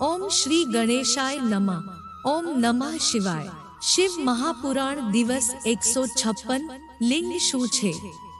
ઓમ શ્રી ગણેશાય નમઃ. ઓમ નમઃ શિવાય. શિવ મહાપુરાણ દિવસ એકસો છપ્પન. લિંગ શું છે?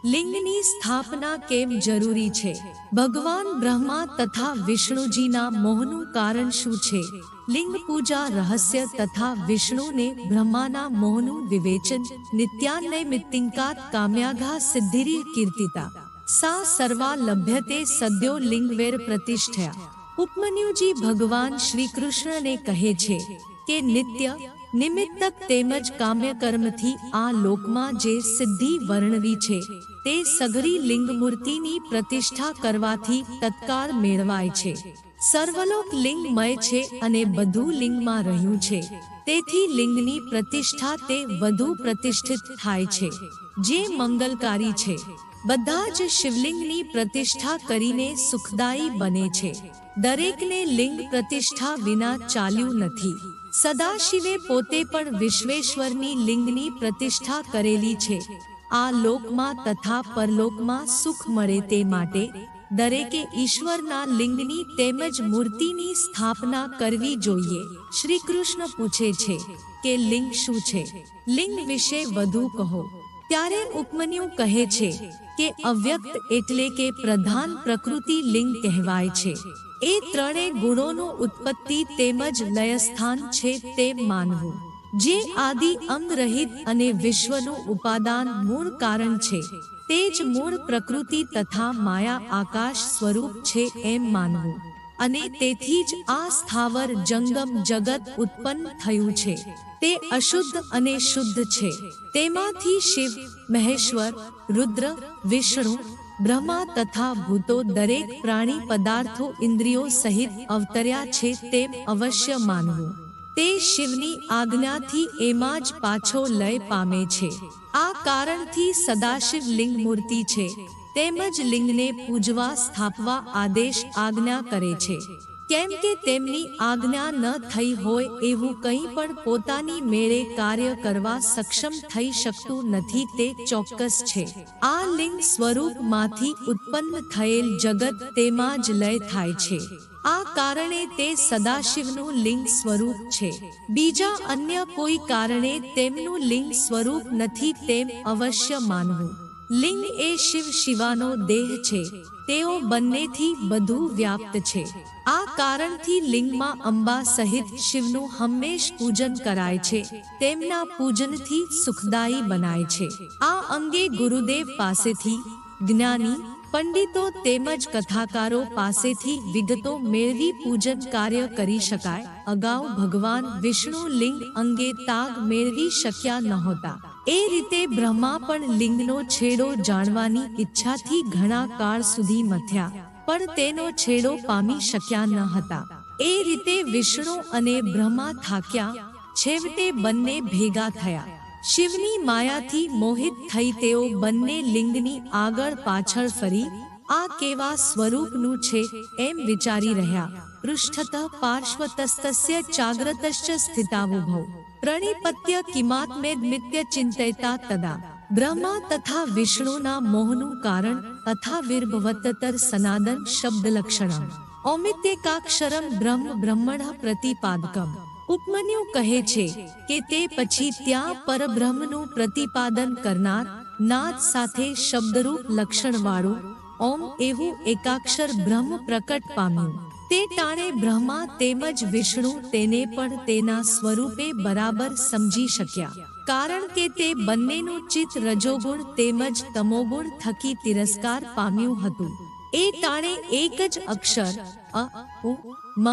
લિંગની સ્થાપના કેમ જરૂરી છે? ભગવાન બ્રહ્મા તથા વિષ્ણુજીના મોહનું કારણ શું છે? લિંગ પૂજા રહસ્ય તથા વિષ્ણુને બ્રહ્માના મોહનું વિવેચન, નિત્યાનય મિત્તિંકા કામ્યાઘા સિદ્ધિરી કીર્તિતા. સા સર્વા લભ્યતે સદ્યો લિંગવેર પ્રતિષ્ઠયા. ઉપમન્યુજી ભગવાન શ્રી કૃષ્ણને કહે છે કે નિત્ય, નિમિત્તક તેમજ કામ્ય કર્મથી આ લોકમાં જે સિદ્ધિ વર્ણવી છે, તે સઘરી લિંગ મૂર્તિની પ્રતિષ્ઠા કરવાથી તત્કાળ મેળવાય છે. સર્વલોક લિંગમય છે અને બધું લિંગમાં રહ્યું છે. તેથી લિંગની પ્રતિષ્ઠા તે વધુ પ્રતિષ્ઠિત થાય છે. જે મંગલકારી છે. બધા જ શિવલિંગની પ્રતિષ્ઠા કરીને સુખદાયી બને છે. દરેકને લિંગ પ્રતિષ્ઠા વિના ચાલ્યું નથી. સદાશિવે પોતે પણ વિશ્વેશ્વરની લિંગની પ્રતિષ્ઠા કરેલી છે. આ લોકમાં તથા પરલોકમાં સુખ મળે તે માટે દરેકે ઈશ્વરના લિંગની તેમજ મૂર્તિની સ્થાપના કરવી જોઈએ. શ્રી કૃષ્ણ પૂછે છે કે લિંગ શું છે? લિંગ વિશે વધુ કહો. ત્યારે ઉપમન્યુ કહે છે કે અવ્યક્ત એટલે કે પ્રધાન પ્રકૃતિ લિંગ કહેવાય છે. એ ત્રણેય ગુણોનું ઉત્પત્તિ તેમજ લયસ્થાન છે તે માનવું. જે આદિ અંગ રહિત અને વિશ્વનું ઉપાદાન મૂળ કારણ છે. તે જ મૂળ પ્રકૃતિ તથા માયા આકાશ સ્વરૂપ છે એમ માનવું. અને તેથી જ આ સ્થાવર જંગમ જગત ઉત્પન્ન થયું છે. તે અશુદ્ધ અને શુદ્ધ છે. તેમાંથી શિવ, મહેશ્વર, રુદ્ર, વિષ્ણુ, બ્રહ્મા તથા ભૂતો દરેક પ્રાણી પદાર્થો ઇન્દ્રિયો સહિત અવતર્યા છે તેમ અવશ્ય માનવું. તે શિવની આજ્ઞાથી એમાં જ પાછો લય પામે છે. આ કારણથી સદાશિવ લિંગ મૂર્તિ છે. તેમજ લિંગને પૂજવા, સ્થાપવા આદેશ આજ્ઞા કરે છે. કેમ કે તેમની આજ્ઞા ન થઈ હોય એવું કંઈ પણ પોતાની મેળે કાર્ય કરવા સક્ષમ થઈ શકતું નથી તે ચોક્કસ છે. આ લિંગ સ્વરૂપમાંથી ઉત્પન્ન થયેલ જગત તેમાં જ લય થાય છે. આ કારણે તે સદાશિવનું લિંગ સ્વરૂપ છે. બીજા અન્ય કોઈ કારણે તેમનું લિંગ સ્વરૂપ નથી તેમ અવશ્ય માનવું. લિંગ એ શિવ શિવાનો દેહ છે. તેઓ બંનેથી બધું વ્યાપ્ત છે. આ કારણથી લિંગમાં અંબા સહિત શિવનું હંમેશ પૂજન કરાય છે. તેમના પૂજનથી સુખદાયી બનાય છે. આ અંગે ગુરુદેવ પાસેથી જ્ઞાની, પંડિતો તેમજ કથાકારો પાસેથી વિગતો મેળવી પૂજન કાર્ય કરી શકાય. અગાઉ ભગવાન વિષ્ણુ લિંગ અંગે તાગ મેળવી શક્યા નહોતા. એ રીતે બ્રહ્મા પણ લિંગનો છેડો જાણવાની ઈચ્છાથી ઘણા કાળ સુધી મથ્યા, પણ તેનો છેડો પામી શક્યા ન હતા. એ રીતે વિષ્ણુ અને બ્રહ્મા થાક્યા, છેવટે બંને ભેગા થયા. શિવની માયાથી મોહિત થઈ તેઓ બંને લિંગની આગળ પાછળ ફરી, આ કેવા સ્વરૂપનું છે એમ વિચારી રહ્યા. પૃષ્ઠતઃ પાર્શ્વતસ્તસ્ય ચાગ્રતશ્ચ સ્થિતાવુભૌ પ્રણિપત્ય કિમાત્મેદ નિત્ય ચિંતયતા તદા બ્રહ્મા તથા વિષ્ણુના મોહનું કારણ તથા વિર્ભવતતર સનાદન શબ્દ લક્ષણમ ઔમિત્યકાક્ષરમ બ્રહ્મ બ્રહ્મણ પ્રતિપાદકમ ઉપમન્યુ કહે છે કે તે પછી ત્યાં પરબ્રહ્મનું પ્રતિપાદન કરનાર નાદ સાથે શબ્દરૂપ લક્ષણવાળું ઓમ એવું એકાક્ષર બ્રહ્મ પ્રકટ પામ્યું તે ટાણે બ્રહ્મા તેમજ વિષ્ણુ તેને પણ તેના સ્વરૂપે બરાબર સમજી શક્યા. કારણ કે તે બંનેનું ચિત્ત રજોગુણ તેમજ તમોગુણ થકી તિરસ્કાર પામ્યું હતું. એ તાણે એક જ અક્ષર, અ, ઉ, મ,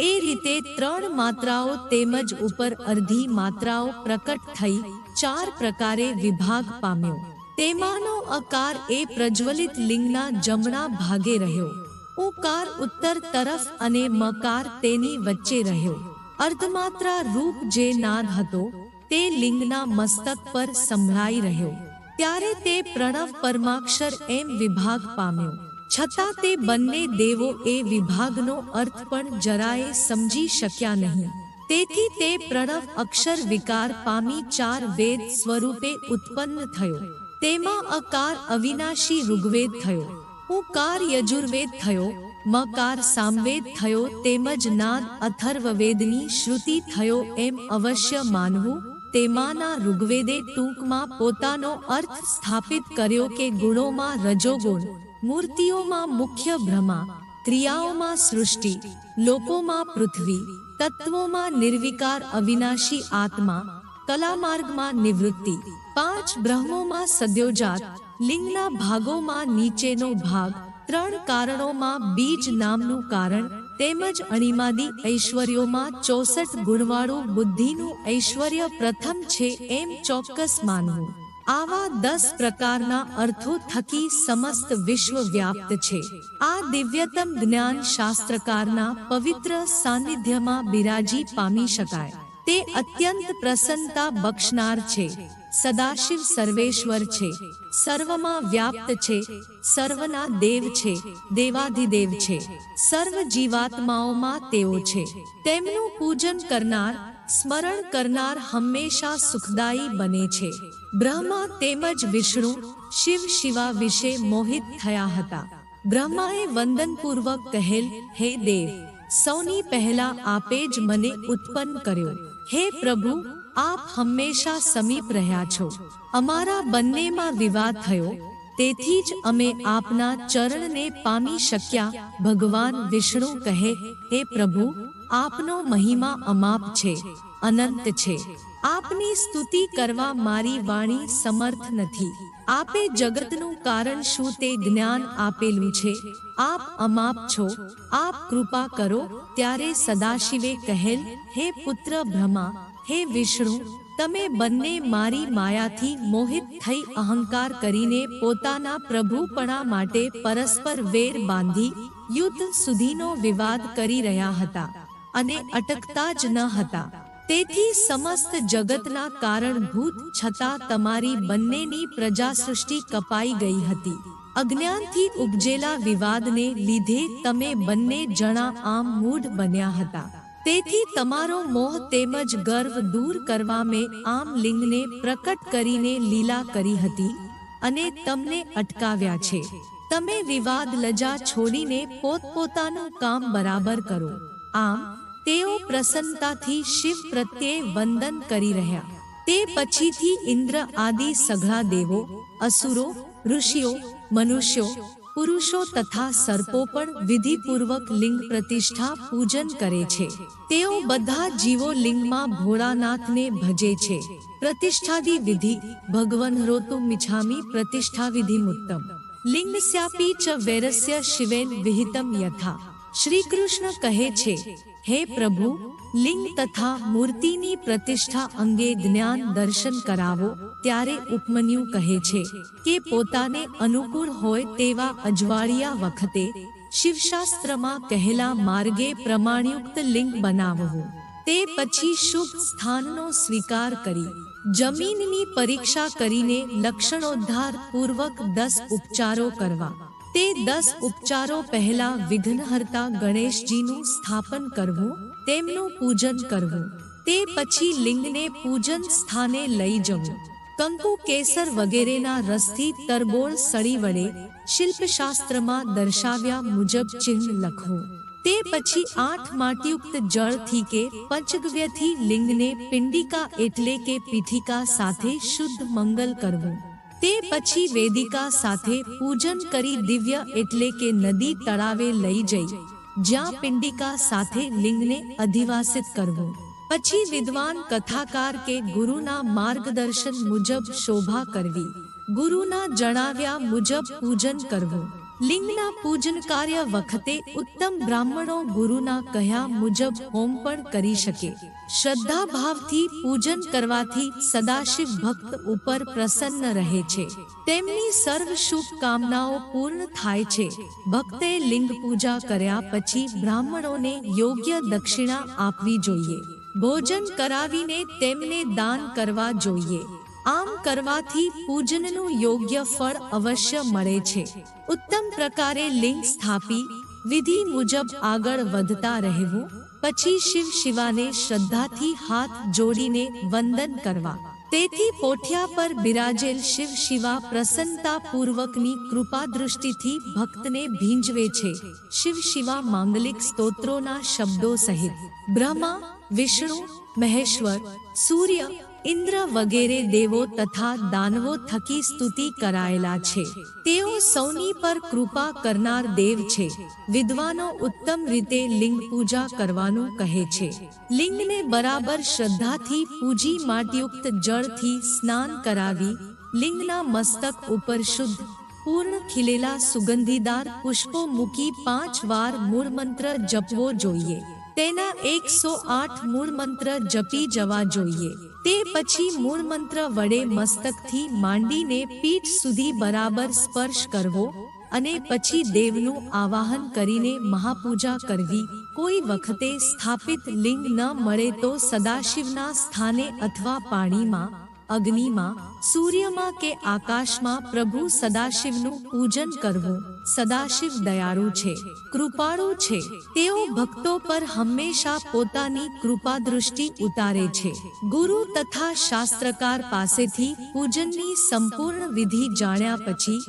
એ રીતે ત્રણ માત્રાઓ તેમજ ઉપર અર્ધી માત્રાઓ પ્રકટ થઈ ચાર પ્રકારે વિભાગ પામ્યો. તેમાંનો અકાર એ પ્રજ્વલિત લિંગના જમણા ભાગે રહ્યો. ઉકાર ઉત્તર તરફ અને મકાર તેની વચ્ચે રહ્યો. અર્ધમાત્રા રૂપ જે નાદ હતો, તે લિંગના મસ્તક પર સંભળાઈ રહ્યો. ત્યારે તે પ્રણવ પરમાક્ષર એમ વિભાગ પામ્યો. છતાં તે બંને દેવો એ વિભાગનો અર્થ પણ જરાય સમજી શક્યા નહીં. તેથી તે પ્રણવ અક્ષર વિકાર પામી ચાર વેદ સ્વરૂપે ઉત્પન્ન થયો. તેમાં અકાર અવિનાશી ઋગ્વેદ થયો. ઉકાર યજુર્વેદ થયો મકાર સામવેદ થયો, તેમજ નાદ અથર્વવેદની શ્રુતિ થયો એમ અવશ્ય માનવું, તેમાંના ઋગ્વેદે ટૂંકમાં પોતાનો અર્થ સ્થાપિત કર્યો કે ગુણોમાં રજોગુણ, મૂર્તિઓમાં મુખ્ય ભ્રમા, ક્રિયાઓમાં સૃષ્ટિ, લોકોમાં પૃથ્વી, તત્વોમાં નિર્વિકાર અવિનાશી આત્મા કલામાર્ગમાં નિવૃત્તિ. પાંચ બ્રહ્મોમાં સદ્યોજાત. લિંગના ભાગોમાં નીચેનો ભાગ. ત્રણ કારણોમાં બીજ નામનું કારણ. તેમજ અણિમાદી ઐશ્વર્યોમાં ચોસઠ ગુણવાળું બુદ્ધિનું ઐશ્વર્ય પ્રથમ છે એમ ચોક્કસ માનવું. આવા દસ પ્રકારના અર્થો થકી સમસ્ત વિશ્વ વ્યાપ્ત છે. આ દિવ્યતમ જ્ઞાન શાસ્ત્રકારના પવિત્ર સાનિધ્યમાં બિરાજી પામી શકાય. તે અત્યંત પ્રસન્નતા બક્ષનાર છે. સદાશિવ સર્વેશ્વર છે. સર્વમાં વ્યાપ્ત છે. સર્વના દેવ છે. દેવાધિદેવ છે. સર્વ જીવાત્માઓમાં તેઓ છે. તેમનું પૂજન કરનાર, સ્મરણ કરનાર હંમેશા સુખદાયી બને છે. બ્રહ્મા તેમજ વિષ્ણુ, શિવ શિવા વિશે મોહિત થયા હતા. બ્રહ્માએ વંદનપૂર્વક કહેલ, હે દેવ, સૌની પહેલા આપે જ મને ઉત્પન્ન કર્યો. હે પ્રભુ, આપ હંમેશા સમીપ રહ્યા છો. અમારા બંનેમાં વિવાદ થયો, તેથી જ અમે આપના ચરણને પામી શક્યા ભગવાન વિષ્ણુ કહે, હે પ્રભુ આપનો મહિમા અમાપ છે, અનંત છે. આપની સ્તુતિ કરવા મારી વાણી સમર્થ નથી. આપે જગતનું કારણ શું તે જ્ઞાન આપેલું છે? આપ અમાપ છો. આપ કૃપા કરો. ત્યારે સદાશિવે કહેલ, હે પુત્ર બ્રહ્મા, હે વિષ્ણુ, તમે બંને મારી માયાથી મોહિત થઈ અહંકાર કરીને પોતાના પ્રભુપણા માટે પરસ્પર વેર બાંધી યુદ્ધ સુધીનો વિવાદ કરી રહ્યા હતા. અને અટકતા જ ન હતા. તેથી સમસ્ત જગતના કારણભૂત છતાં તમારી બંનેની પ્રજા સૃષ્ટિ કપાઈ ગઈ હતી. અજ્ઞાનથી ઉપજેલા વિવાદને લીધે તમે બંને જણા આમ મૂઢ બન્યા હતા. તેથી તમારો મોહ તેમજ ગર્વ દૂર કરવા મેં આમ લિંગને પ્રકટ કરીને લીલા કરી હતી અને તમને અટકાવ્યા છે. તમે વિવાદ લજા છોડીને પોતપોતાનું કામ બરાબર કરો. આમ તેઓ પ્રસન્નતાથી શિવ પ્રત્યે વંદન કરી રહ્યા. તે પછીથી ઇન્દ્ર આદિ સઘળા દેવો, અસુરો, ઋષિઓ, મનુષ્યો, પુરુષો તથા સર્પો પણ વિધિપૂર્વક લિંગ પ્રતિષ્ઠા પૂજન કરે છે. તેઓ બધા જીવો લિંગમાં ભોળાનાથને ભજે છે. પ્રતિષ્ઠાદી વિધિ, ભગવન રોતુ મિછામી પ્રતિષ્ઠા વિધિ મુત્તમ. લિંગસ્યાપી ચ વૈરસ્ય શિવેન વિહિતમ યથા. શ્રી કૃષ્ણ કહે છે, હે પ્રભુ, લિંગ તથા મૂર્તિની પ્રતિષ્ઠા અંગે જ્ઞાન દર્શન કરાવો. ત્યારે ઉપમન્યુ કહે છે, કે પોતાને અનુકૂળ હોય તેવા અજવાળિયા વખતે શિવશાસ્ત્રમાં કહેલા માર્ગે પ્રમાણયુક્ત લિંગ બનાવવું. તે પછી શુભ સ્થાનનો સ્વીકાર કરી, જમીનની પરીક્ષા કરીને લક્ષણોદ્ધાર પૂર્વક દસ ઉપચારો કરવા. તે દસ ઉપચારો પહેલા વિઘ્નહર્તા ગણેશજીનું સ્થાપન કરવું, તેમનું પૂજન કરવું. તે પછી લિંગને પૂજન સ્થાને લઈ જવું. કંકુ કેસર વગેરેના રસથી તરબોળ સળી વડે શિલ્પશાસ્ત્રમાં દર્શાવ્યા મુજબ ચિહ્ન લખવું તે પછી આઠ માટીયુક્ત જળથી કે પંચગવ્યથી લિંગને પિંડિકા એટલે કે પીઠિકા સાથે શુદ્ધ મંગલ કરવું. તે પછી વેદિકા સાથે પૂજન કરી દિવ્ય એટલે કે નદી તળાવે લઈ જઈ, જ્યાં પિંડિકા સાથે લિંગને અધિવાસિત કરવું. પછી વિદ્વાન કથાકાર કે ગુરુના માર્ગદર્શન મુજબ શોભા કરવી. ગુરુના જણાવ્યા મુજબ પૂજન કરવું. લિંગના પૂજન કાર્ય વખતે ઉત્તમ બ્રાહ્મણો ગુરુના કહ્યા મુજબ હોમ પણ કરી શકે. શ્રદ્ધા ભાવથી પૂજન કરવાથી સદાશિવ ભક્ત ઉપર પ્રસન્ન રહે છે. તેમની સર્વ શુભકામનાઓ પૂર્ણ થાય છે. ભક્તે લિંગ પૂજા કર્યા પછી બ્રાહ્મણોને યોગ્ય દક્ષિણા આપવી જોઈએ. ભોજન કરાવીને તેમને દાન કરવા જોઈએ. આમ કરવાથી પૂજનનું યોગ્ય ફળ અવશ્ય મળે છે. ઉત્તમ પ્રકારે લિંગ સ્થાપી, વિધિ મુજબ આગળ વધતા રહેવું, પછી શિવ શિવાને શ્રદ્ધાથી હાથ જોડીને વંદન કરવા. તેથી પોઠિયા પર બિરાજેલ શિવ શિવા પ્રસન્નતા પૂર્વકની કૃપા દૃષ્ટિથી ભક્તને ભીંજવે છે. શિવ શિવા માંગલિક સ્તોત્રોના શબ્દો સહિત. બ્રહ્મા, વિષ્ણુ, મહેશ્વર, સૂર્ય ઇન્દ્ર વગેરે દેવો તથા દાનવો થકી સ્તુતિ કરાયેલા છે. તેઓ સૌની પર કૃપા કરનાર દેવ છે. વિદ્વાનો ઉત્તમ રીતે લિંગ પૂજા કરવાનું કહે છે. લિંગને બરાબર શ્રદ્ધાથી પૂજી માટયુક્ત જળથી સ્નાન કરાવી, લિંગના મસ્તક ઉપર શુદ્ધ, પૂર્ણ ખીલેલા સુગંધીદાર પુષ્પો મૂકી પાંચ વાર મૂળમંત્ર જપવો જોઈએ. તેના એકસો આઠ મૂળમંત્ર જપી જવા જોઈએ. તે પછી મૂળમંત્ર વડે મસ્તકથી માંડીને પીઠ સુધી બરાબર સ્પર્શ કરવો અને પછી દેવનું આવાહન કરીને મહાપૂજા કરવી. કોઈ વખતે સ્થાપિત લિંગ ન મળે તો સદાશિવના સ્થાને અથવા પાણીમાં અગ્નિમાં, સૂર્યમાં કે આકાશમાં પ્રભુ સદાશિવનું પૂજન કરવું સદાશિવ દયાળુ છે, કૃપાળુ છે. તેઓ ભક્તો પર હંમેશા પોતાની કૃપા દૃષ્ટિ ઉતારે છે. ગુરુ તથા શાસ્ત્રકાર પાસેથી પૂજનની સંપૂર્ણ વિધિ જાણ્યા પછી,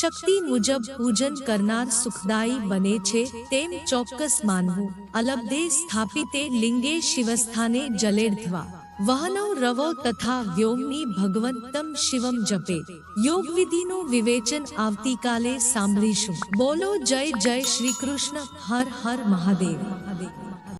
શક્તિ મુજબ પૂજન કરનાર સુખદાયી બને છે તેમ ચોક્કસ માનવું. અલબ્ધે સ્થાપિતે લિંગે શિવસ્થાને જલેડધ્વા. વહનૌ, રવો તથા વ્યોમની ભગવંતમ શિવમ જપે. યોગ વિધિનું વિવેચન આવતીકાલે સાંભળીશું. બોલો જય જય શ્રી કૃષ્ણ. હર હર મહાદેવ મહાદેવ.